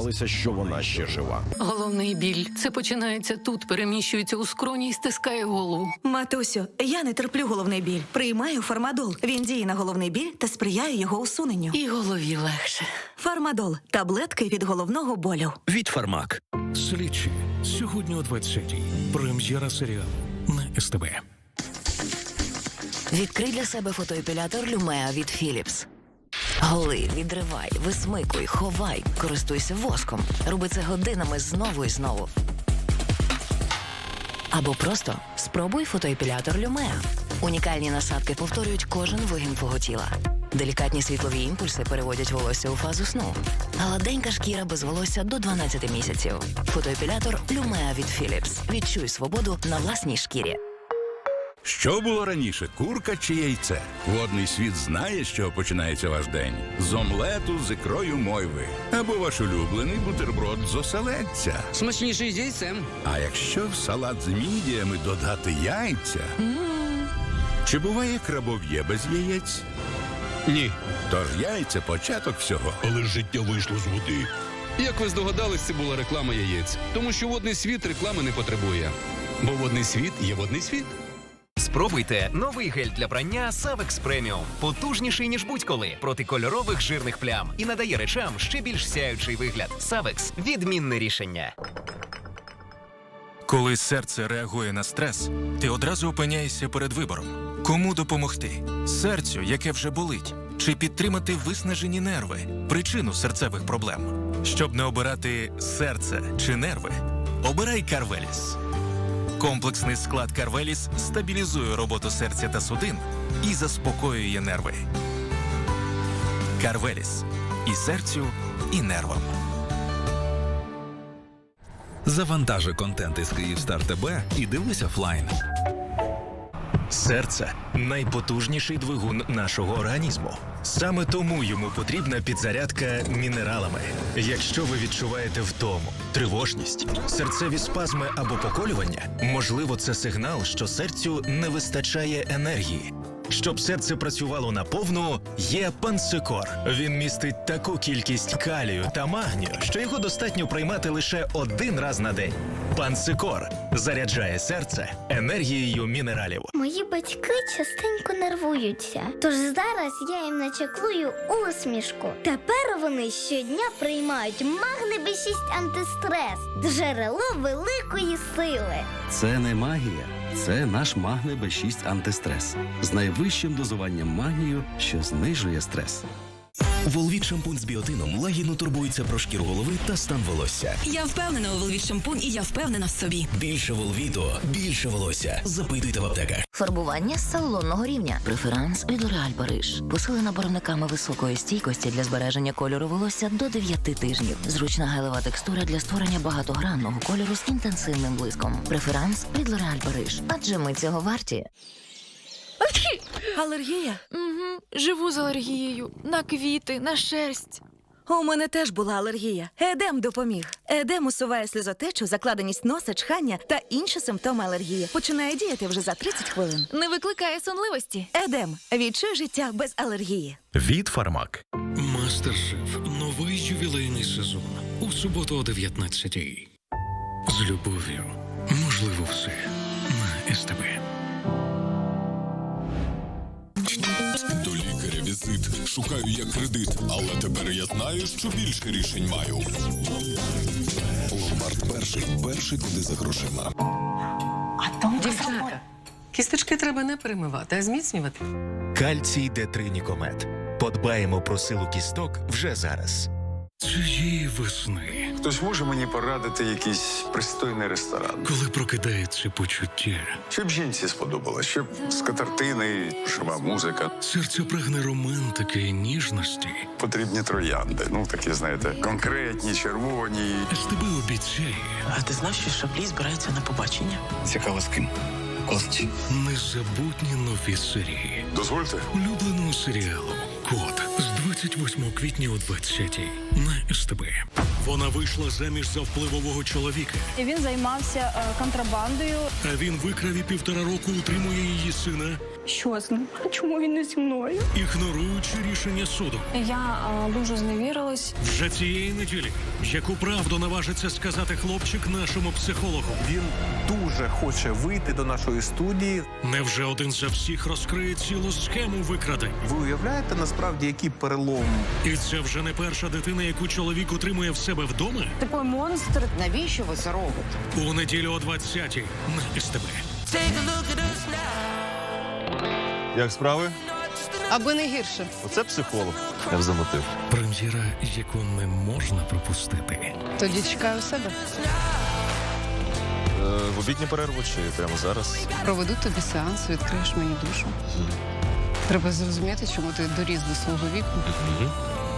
сподівалися, що вона ще жива. Головний біль. Це починається тут, переміщується у скроні і стискає голову. Матусю, я не терплю головний біль. Приймаю фармадол. Він діє на головний біль та сприяє його усуненню. І голові легше. Фармадол таблетки від головного болю. від Фармак. Слідчі сьогодні о 20-й. Прем'єра серіалу на СТБ. Відкрий для себе фотоепілятор Люмеа від Philips. Голи, відривай, висмикуй, ховай, користуйся воском. Роби це годинами знову і знову. Або просто спробуй фотоепілятор Люмеа. Унікальні насадки повторюють кожен вигін твого тіла. Делікатні світлові імпульси переводять волосся у фазу сну. Гладенька шкіра без волосся до 12 місяців. Фотоепілятор Люмеа від Philips. Відчуй свободу на власній шкірі. Що було раніше, курка чи яйце? Водний світ знає, з чого починається ваш день. З омлету з ікрою мойви. Або ваш улюблений бутерброд з оселедця. Смачніший з яйцем. А якщо в салат з мідіями додати яйця? Чи буває крабов'є без яєць? Ні, Тож яйця початок всього. але життя вийшло з води. Як ви здогадались, це була реклама яєць. Тому що водний світ реклами не потребує. Бо водний світ є водний світ. Спробуйте новий гель для прання Savex Premium. Потужніший, ніж будь-коли, проти кольорових жирних плям і надає речам ще більш сяючий вигляд. Savex – відмінне рішення. Коли серце реагує на стрес, ти одразу опиняєшся перед вибором: кому допомогти? Серцю, яке вже болить, чи підтримати виснажені нерви, причину серцевих проблем. Щоб не обирати серце чи нерви, обирай Карвеліс. Комплексний склад Карвеліс стабілізує роботу серця та судин і заспокоює нерви. Карвеліс і серцю, і нервам. Завантажи контент із Київстар ТБ і дивись офлайн. Серце найпотужніший двигун нашого організму. Саме тому йому потрібна підзарядка мінералами. Якщо ви відчуваєте втому, тривожність, серцеві спазми або поколювання, можливо, це сигнал, що серцю не вистачає енергії. Щоб серце працювало наповну, є пансикор. Він містить таку кількість калію та магнію, що його достатньо приймати лише один раз на день. Пансикор заряджає серце енергією мінералів. Мої батьки частенько нервуються, тож зараз я їм начеклую усмішку. Тепер вони щодня приймають магне Б6 антистрес, джерело великої сили. Це не магія, це наш магне Б6 антистрес з найвищим дозуванням магнію, що знижує стрес. Волвіт шампунь з біотином лагідно турбується про шкіру голови та стан волосся. Я впевнена у Волвіт шампунь і я впевнена в собі. Більше волвіту, більше волосся. Запитуйте в аптеках. Фарбування з салонного рівня. Преферанс від L'Oréal Париж. Посилена барвниками високої стійкості для збереження кольору волосся до 9 тижнів. Зручна гелева текстура для створення багатогранного кольору з інтенсивним блиском. Преферанс від L'Oréal Париж. Адже ми цього варті. Алергія? Угу. Живу з алергією на квіти, на шерсть. У мене теж була алергія. Едем допоміг. Едем усуває сльозотечу, закладеність носа, чхання та інші симптоми алергії. Починає діяти вже за 30 хвилин. Не викликає сонливості. Едем. Відчуй життя без алергії. Від Фармак. Мастер-шеф. Новий ювілейний сезон. У суботу о 19-й. З любов'ю. Можливо, все. На СТБ. До лікаря візит. Шукаю я кредит, але тепер я знаю, що більше рішень маю. Ломбард перший. Перший куди за грошима. Дівчата, кісточки треба не перемивати, а зміцнювати. Кальцій Д3 Нікомет. Подбаємо про силу кісток вже зараз. Цієї весни, Хтось може мені порадити якийсь пристойний ресторан. коли прокидається почуття, Щоб жінці сподобалось, щоб скатертини, жива музика. серце прагне романтики і ніжності. Потрібні троянди. Ну такі, знаєте, конкретні, червоні. СТБ обіцяє А ти знав, що Шаблі збирається на побачення? Цікаво з ким. Кості. незабутні нові серії. Дозвольте. Улюбленого серіалу Код з 28 квітня о 20 на СТБ. Вона вийшла заміж за впливового чоловіка, І він займався е, контрабандою. а він викрав і півтора року утримує її сина, Що з ним? Чому він не зі мною? ігноруючи рішення суду. Я е, дуже зневірилась. Вже цієї неділі, яку правду наважиться сказати хлопчик нашому психологу. Він дуже хоче вийти до нашої студії. Невже один за всіх розкриє цілу схему викрадень? Ви уявляєте насправді, який перелом? І це вже не перша дитина, яку чоловік утримує в себе вдома. Типу монстр. Навіщо ви це робите? У неділю о 20-й на СТБ. Як справи? Аби не гірше. Оце психолог. Я замотив. Прем'єра, яку не можна пропустити. Тоді чекаю себе. в обідню перерву чи прямо зараз? Проведу тобі сеанс, відкриєш мені душу. Треба зрозуміти, чому ти доріс до свого віку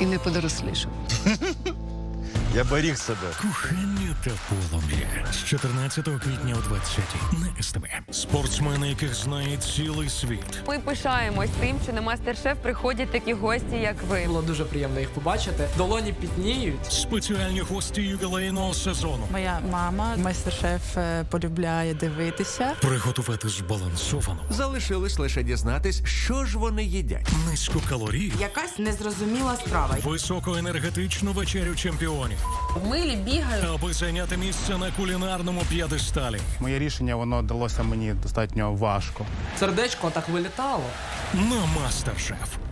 і не подорослішав. Я беріг себе. Кохання та полум'я з 14 квітня о 20-й на СТБ. Спортсмени, яких знає цілий світ. Ми пишаємось тим, що на мастер-шеф приходять такі гості, як ви. Було дуже приємно їх побачити. Долоні пітніють. Спеціальні гості ювілейного сезону. Моя мама, майстер-шеф, е, полюбляє дивитися. Приготувати збалансовану, Залишилось лише дізнатись, що ж вони їдять. низьку калорій, Якась незрозуміла страва. високоенергетичну вечерю чемпіонів, В милі бігаю. аби зайняти місце на кулінарному п'єдесталі. Моє рішення воно далося мені достатньо важко. Сердечко так вилітало. На мастер-шеф.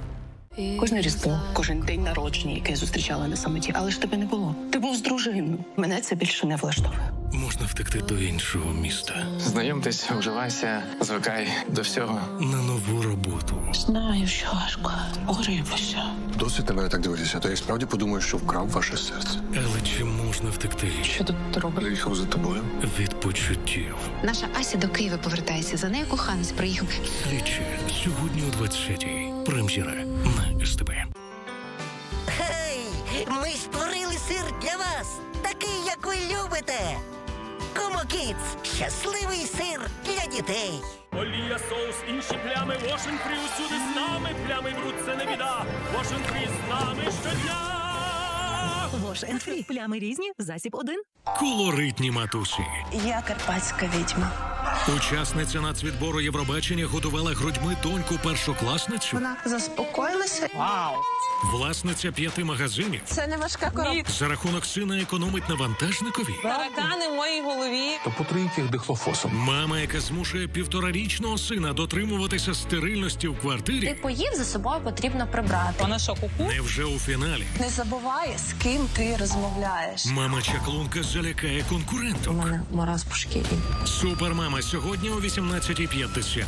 Кожне різдво, кожен день народження, яке я зустрічала на самоті, але ж тебе не було. Ти був з дружиною. Мене це більше не влаштовує. Можна втекти до іншого міста Знайомтесь, вживайся, звикай до всього. на нову роботу. Знаю, що важко. Грибуся. Досить на мене так дивитися, то я справді подумаю, що вкрав ваше серце. Але чи можна втекти Що тут робиш? Приїхав за тобою. від почуттів? Наша Ася до Києва повертається. За нею коханець приїхав. Слідчі сьогодні о 20-й. Прем'єра на СТБ. Гей! Ми створили сир для вас, такий, як ви любите. Комо Кіц – щасливий сир для дітей. Олія, соус, інші плями, Free усюди з нами. Плями бруд це не біда. Washing Free з нами щодня. Вош Енфрі. Плями різні, засіб один. Колоритні матусі. Я карпатська відьма. Учасниця нацвідбору Євробачення годувала грудьми доньку першокласницю. Вона заспокоїлася. Вау! Власниця п'яти магазинів. Це не важка коробка. За рахунок сина економить на вантажникові. Таракани в моїй голові. То потринь їх дихлофосом. Мама, яка змушує півторарічного сина дотримуватися стерильності в квартирі. Ти поїв, за собою потрібно прибрати. Вона що, куку? Невже у фіналі Не забувай, з ким ти розмовляєш. мама чаклунка залякає конкуренток. мене мороз по шкірі. Супермама сьогодні о 18.50.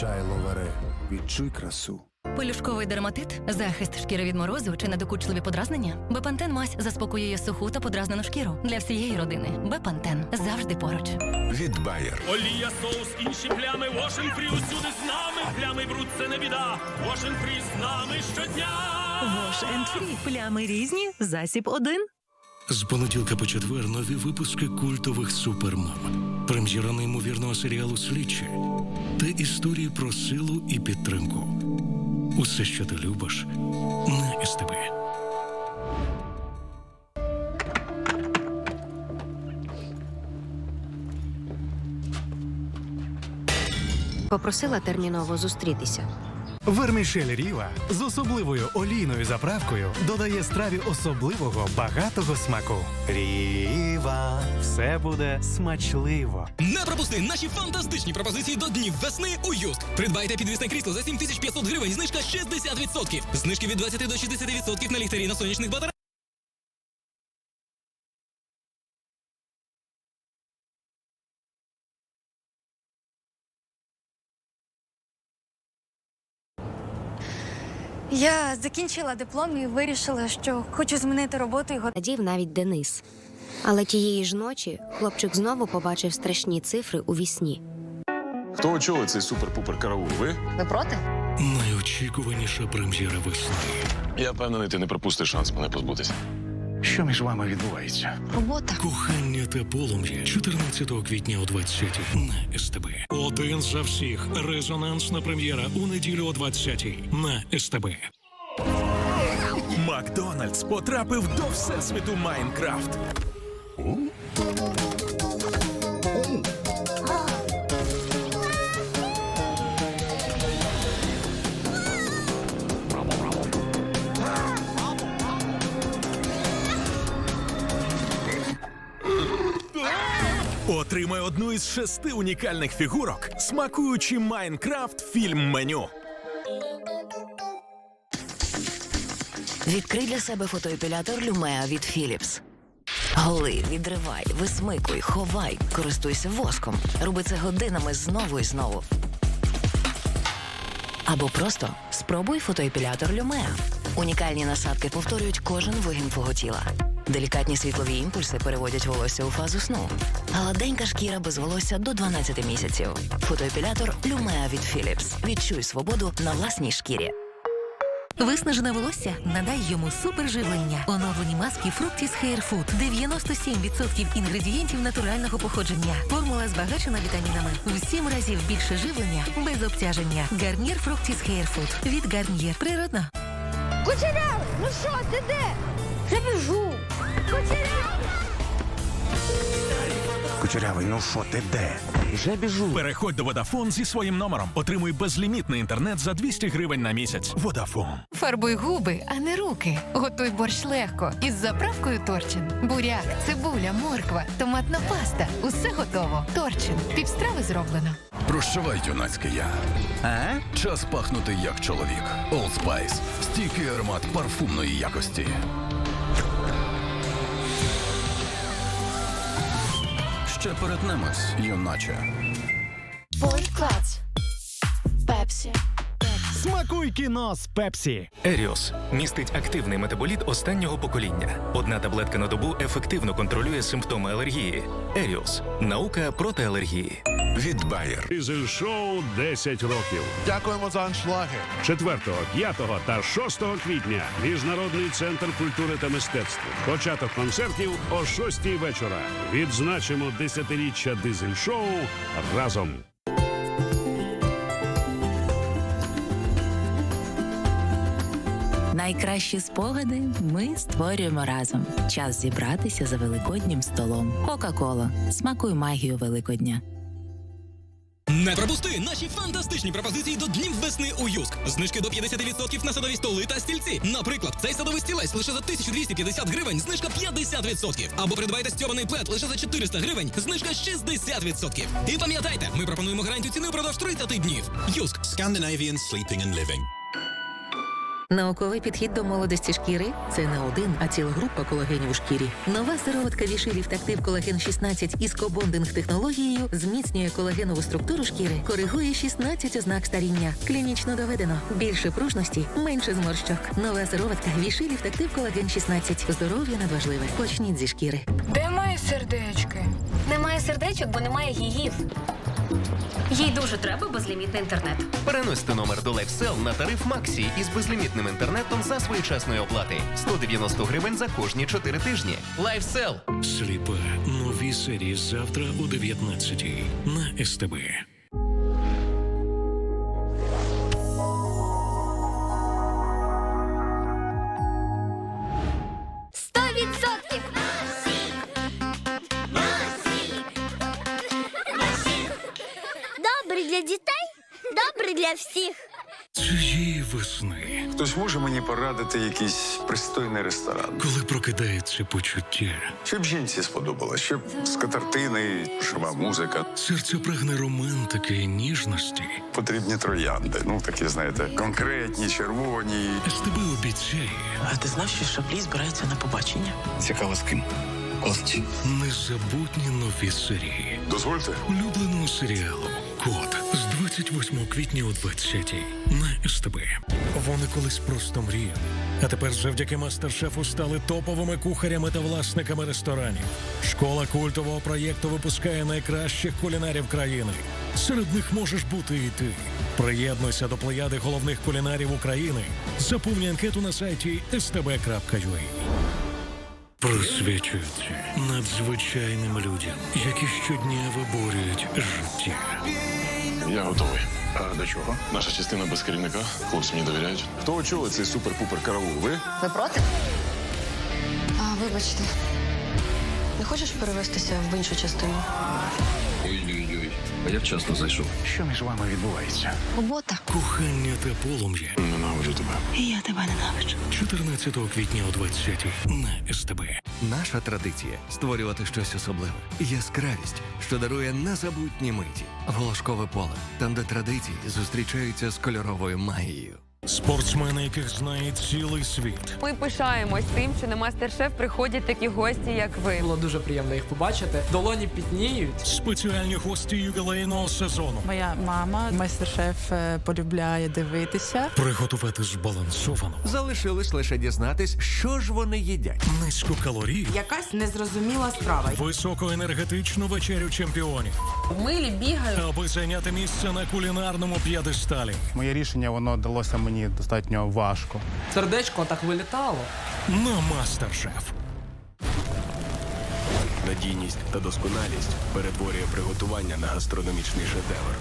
Чай ловаре. Відчуй красу. Пелюшковий дерматит, захист шкіри від морозу чи недокучливі подразнення. Бепантен мазь заспокоює суху та подразнену шкіру для всієї родини. Бепантен завжди поруч. Від Bayer. Олія, соус, інші плями, Washing Free усюди з нами. Плями бруд це не біда. Washing Free з нами щодня. Вош Енфрі. Плями різні, засіб один. З понеділка по четвер нові випуски культових супермам. Прем'єра неймовірного серіалу Слідчі та історії про силу і підтримку. Усе, що ти любиш, на СТБ. Попросила терміново зустрітися. Вермішель Ріва з особливою олійною заправкою додає страві особливого багатого смаку. Ріва, все буде смачливо. Не пропусти наші фантастичні пропозиції до днів весни у Юст. Придбайте підвісне крісло за 7500 гривень, знижка 60%. Знижки від 20 до 60% на ліхтарі на сонячних батареях. Я закінчила диплом і вирішила, що хочу змінити роботу і го- Надів навіть Денис. Але тієї ж ночі хлопчик знову побачив страшні цифри у вісні. Хто очолить цей супер-пупер караул? Ви? Ви проти? Найочікуваніша прем'єра весни. Я впевнений, ти не пропустиш шанс мене позбутися. Що між вами відбувається? Робота. Кохання та полум'я 14 квітня о 20 на СТБ. Один за всіх. Резонансна прем'єра у неділю о 20 на СТБ. Макдональдс потрапив до всесвіту Майнкрафт. Отримай одну із шести унікальних фігурок, смакуючи Майнкрафт фільм меню. Відкрий для себе фотоепілятор Lumea від Philips. Голи, відривай, висмикуй, ховай, користуйся воском. Роби це годинами знову і знову. Або просто спробуй фотоепілятор Lumea. Унікальні насадки повторюють кожен вигін твого тіла. Делікатні світлові імпульси переводять волосся у фазу сну. Гладенька шкіра без волосся до 12 місяців. Фотоепілятор Lumea від Philips. Відчуй свободу на власній шкірі. Виснажене волосся надай йому суперживлення. Оновлені маски Fructis Hair Food. 97% інгредієнтів натурального походження. Формула збагачена вітамінами. В 7 разів більше живлення без обтяження. Гарнір Fructis Hair Food. Від Гарнір. Природно. Кучерявий, ну що, ти де? Я біжу. Кучерявий! Ну що ти де? Вже біжу. Переходь до Vodafone зі своїм номером. Отримуй безлімітний інтернет за 200 гривень на місяць. Vodafone. Фарбуй губи, а не руки. Готуй борщ легко із заправкою Торчин. Буряк, цибуля, морква, томатна паста. Усе готово. Торчин. Півстрави зроблено. Прощавай, юнацьке я. А? Час пахнути як чоловік. Old Spice. Стійкий аромат парфумної якості. Ще перетнемось, юначе. Клац. Пепсі. Смакуй кіно з Пепсі. Еріос містить активний метаболіт останнього покоління. Одна таблетка на добу ефективно контролює симптоми алергії. Еріос наука проти алергії. Від Bayer. Дизель шоу 10 років. Дякуємо за аншлаги. 4, 5 та 6 квітня Міжнародний центр культури та мистецтв. Початок концертів о 6 вечора. Відзначимо десятиріччя дизель шоу разом. Найкращі спогади ми створюємо разом. Час зібратися за великоднім столом. Кока-кола. Смакуй магію Великодня. Не пропусти наші фантастичні пропозиції до днів весни у Юск. Знижки до 50% на садові столи та стільці. Наприклад, цей садовий стілець лише за 1250 гривень, знижка 50%. Або придбайте стьобаний плед лише за 400 гривень, знижка 60%. І пам'ятайте, ми пропонуємо гарантію ціни впродовж 30 днів. Юск. Scandinavian Sleeping and Living. Науковий підхід до молодості шкіри це не один, а ціла група колагенів у шкірі. Нова сироватка Вішилів Тактив Колаген 16 із кобондинг технологією зміцнює колагенову структуру шкіри, коригує 16 ознак старіння. Клінічно доведено. Більше пружності, менше зморщок. Нова сироватка Вішилів Тактив Колаген 16. Здоров'я надважливе. Почніть зі шкіри. Де мої сердечки? Немає сердечок, бо немає гігів. Їй дуже треба безлімітний інтернет. Переносьте номер до LifeSell на тариф Максі із безлімітним інтернетом за своєчасної оплати. 190 гривень за кожні 4 тижні. LifeSell. Сліпа. Нові серії завтра о 19 на СТБ. Порадити якийсь пристойний ресторан, коли прокидається почуття, щоб жінці сподобалось, щоб скатертини, жива музика. серце прагне романтики і ніжності. Потрібні троянди. Ну такі, знаєте, конкретні, червоні. СТБ обіцяє А ти знав, що Шаблі збирається на побачення? Цікаво з ким. Кості. незабутні нові серії. Дозвольте. Улюбленого серіалу Код 28 квітня о 20 на СТБ. Вони колись просто мріяли. А тепер завдяки мастер-шефу стали топовими кухарями та власниками ресторанів. Школа культового проєкту випускає найкращих кулінарів країни. Серед них можеш бути і ти. Приєднуйся до плеяди головних кулінарів України. Заповни анкету на сайті stb.ua. присвячується надзвичайним людям, які щодня виборюють життя. Я готовий. А до чого? Наша частина без керівника. Хлопці мені довіряють. Хто очолить цей супер-пупер караул? Ви? Ви проти? А, вибачте. Не хочеш перевестися в іншу частину? А я вчасно зайшов. Що між вами відбувається? Робота. Кохання та полум'я. Ненавиджу тебе. Я тебе ненавиджу. 14 квітня о 20 на СТБ. Наша традиція створювати щось особливе, яскравість, що дарує незабутні миті, волошкове поле, там, де традиції зустрічаються з кольоровою магією. Спортсмени, яких знає цілий світ. Ми пишаємось тим, що на мастер-шеф приходять такі гості, як ви. Було дуже приємно їх побачити. Долоні пітніють. Спеціальні гості ювілейного сезону. Моя мама, майстер-шеф, е, полюбляє дивитися. Приготувати збалансовану, Залишилось лише дізнатись, що ж вони їдять. низьку калорій, Якась незрозуміла страва. високоенергетичну вечерю чемпіонів, милі бігаю. аби зайняти місце на кулінарному п'єдесталі. Моє рішення воно далося мені достатньо важко. Сердечко так вилітало. На мастер-шеф. Надійність та досконалість перетворює приготування на гастрономічний шедевр.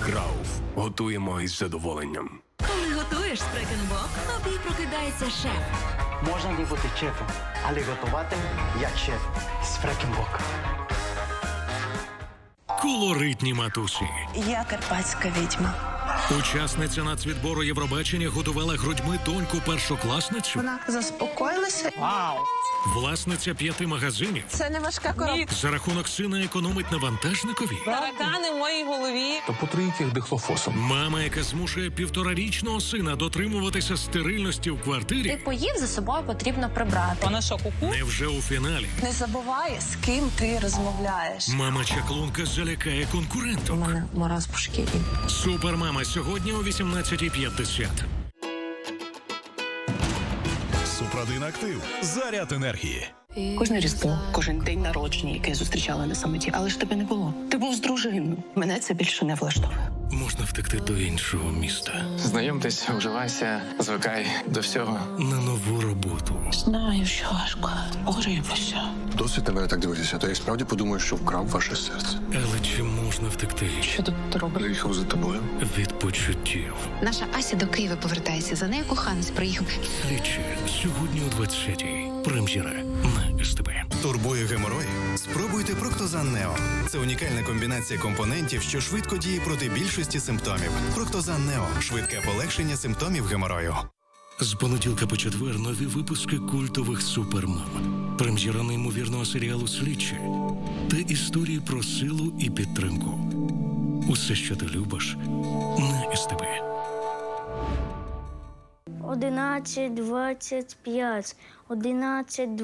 Крауф. Готуємо із задоволенням. Коли готуєш спрекенбок, тобі прокидається шеф. Можна не бути шефом, але готувати як шеф з Фрекенбок. Колоритні матусі. Я карпатська відьма. Учасниця нацвідбору Євробачення годувала грудьми доньку першокласницю. Вона заспокоїлася. Вау! Власниця п'яти магазинів. Це не важка коробка. За рахунок сина економить на вантажникові. Таракани в моїй голові. То потруїть їх дихлофосом. Мама, яка змушує півторарічного сина дотримуватися стерильності в квартирі. поїв за собою потрібно прибрати. Вона що, куку? Невже у фіналі Не забувай, з ким ти розмовляєш. мама чаклунка залякає конкуренток. мене мороз по шкірі. Супермама сьогодні о 18.50. Супродин актив. Заряд енергії. Кожне різдво, кожен день народження, який зустрічали на самоті, але ж тебе не було. Ти був з дружиною. Мене це більше не влаштовує. Можна втекти до іншого міста Знайомтесь, вживайся, звикай до всього. на нову роботу. Знаю, що важко. Грибуся. Досить на мене так дивитися, то я справді подумаю, що вкрав ваше серце. Але чи можна втекти Що тут робиш? Приїхав за тобою. від почуттів? Наша Ася до Києва повертається. За нею коханець приїхав. Слідчі сьогодні о 20-й. Прем'єра на СТБ. Турбує геморой? Спробуйте Проктозан Нео. Це унікальна комбінація компонентів, що швидко діє проти більшості симптомів. Проктозан Нео швидке полегшення симптомів геморою. З понеділка по четвер нові випуски культових супермам. Прем'єра неймовірного серіалу Слідчі та історії про силу і підтримку. Усе, що ти любиш, на СТБ. Одинадцять двадцять п'ять. Одинадцять